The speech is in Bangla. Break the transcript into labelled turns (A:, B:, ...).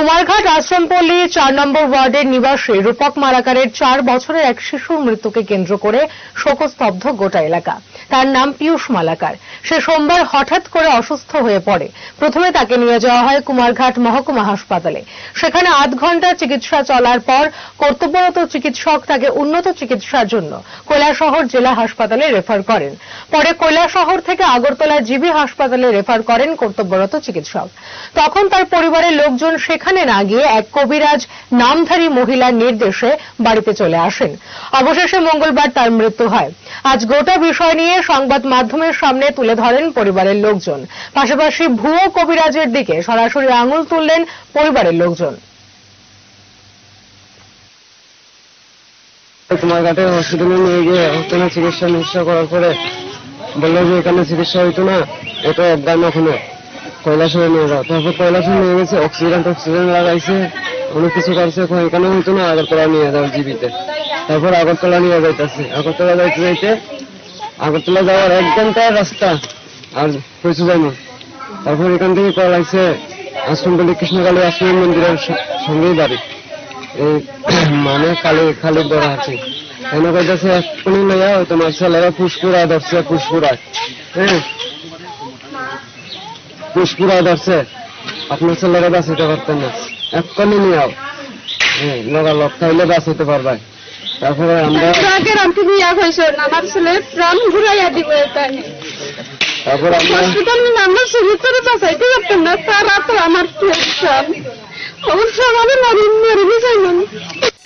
A: কুমারঘাট আশ্রমপল্লী চার নম্বর ওয়ার্ডের নিবাসে রূপক মালাকারের চার বছরের এক শিশুর মৃত্যুকে কেন্দ্র করে শোকস্তব্ধ গোটা এলাকা। তার নাম পীয়ূষ মালাকার। সে সোমবার হঠাৎ করে অসুস্থ হয়ে পড়ে। প্রথমে তাকে নিয়ে যাওয়া হয় কুমারঘাট মহকুমা হাসপাতালে। সেখানে আধ ঘণ্টা চিকিৎসা চলার পর কর্তব্যরত চিকিৎসক তাকে উন্নত চিকিৎসার জন্য কৈলাসহর জেলা হাসপাতালে রেফার করেন। পরে কৈলাসহর থেকে আগরতলা জিবি হাসপাতালে রেফার করেন কর্তব্যরত চিকিৎসক। তখন তার পরিবারের লোকজন সেখানে না গিয়ে এক কবিরাজ নামধারী মহিলার নির্দেশে বাড়িতে চলে আসেন। অবশেষে মঙ্গলবার তার মৃত্যু হয়। আজ গোটা বিষয় নিয়ে সংবাদ মাধ্যমের সামনে তুলে ধরেন পরিবারের লোকজন। পাশাপাশি ভুয়ো কবিরাজের দিকে সরাসরি আঙুল তুললেন পরিবারের লোকজন।
B: হসপিটালে নিয়ে গিয়ে চিকিৎসা মিকিৎসা করার পরে বলল যে এখানে চিকিৎসা হইতো না এটা অজ্ঞান ওখানে নিয়ে যাও। তারপর কৈলাসে নিয়ে গেছে অক্সিজেন অক্সিজেন লাগাইছে, অনেক কিছু করছে, এখানে হইতো না আগরতলা নিয়ে যাও জিবিতে। তারপর আগরতলা নিয়ে যাইতেছে। আগরতলা যাইতে যাইতে আগরতলা যাওয়ার এক ঘণ্টার রাস্তা। আর কিছু যায়নি। তারপর এখান থেকে কল আইছে আশ্রমপল্লী কৃষ্ণকালী আশ্রম মন্দিরের সঙ্গেই বাড়ি। এই মানে কালি খালি ধরা আছে। কেন কইতেছে এক্ষুনি লইয়া তোমার ছেলেরা পুষ্পুরা ধরছে পুষ্পুরা হ্যাঁ পুষ্পুরা ধরছে। আপনার ছেলেরা বাঁচাইতে পারতেন না। এক্ষুনি নিয়ে আও। হ্যাঁ লগা লগ খাইলে বাঁচাইতে পারবে তারপরে আমরা
C: আমার ছেলে প্রাণ ঘুরাইয়া দিব
B: আমরা
C: হসপিটালে আমার শরীর করে বাঁচাইতে পারতাম না তারা তো আমার টেনশন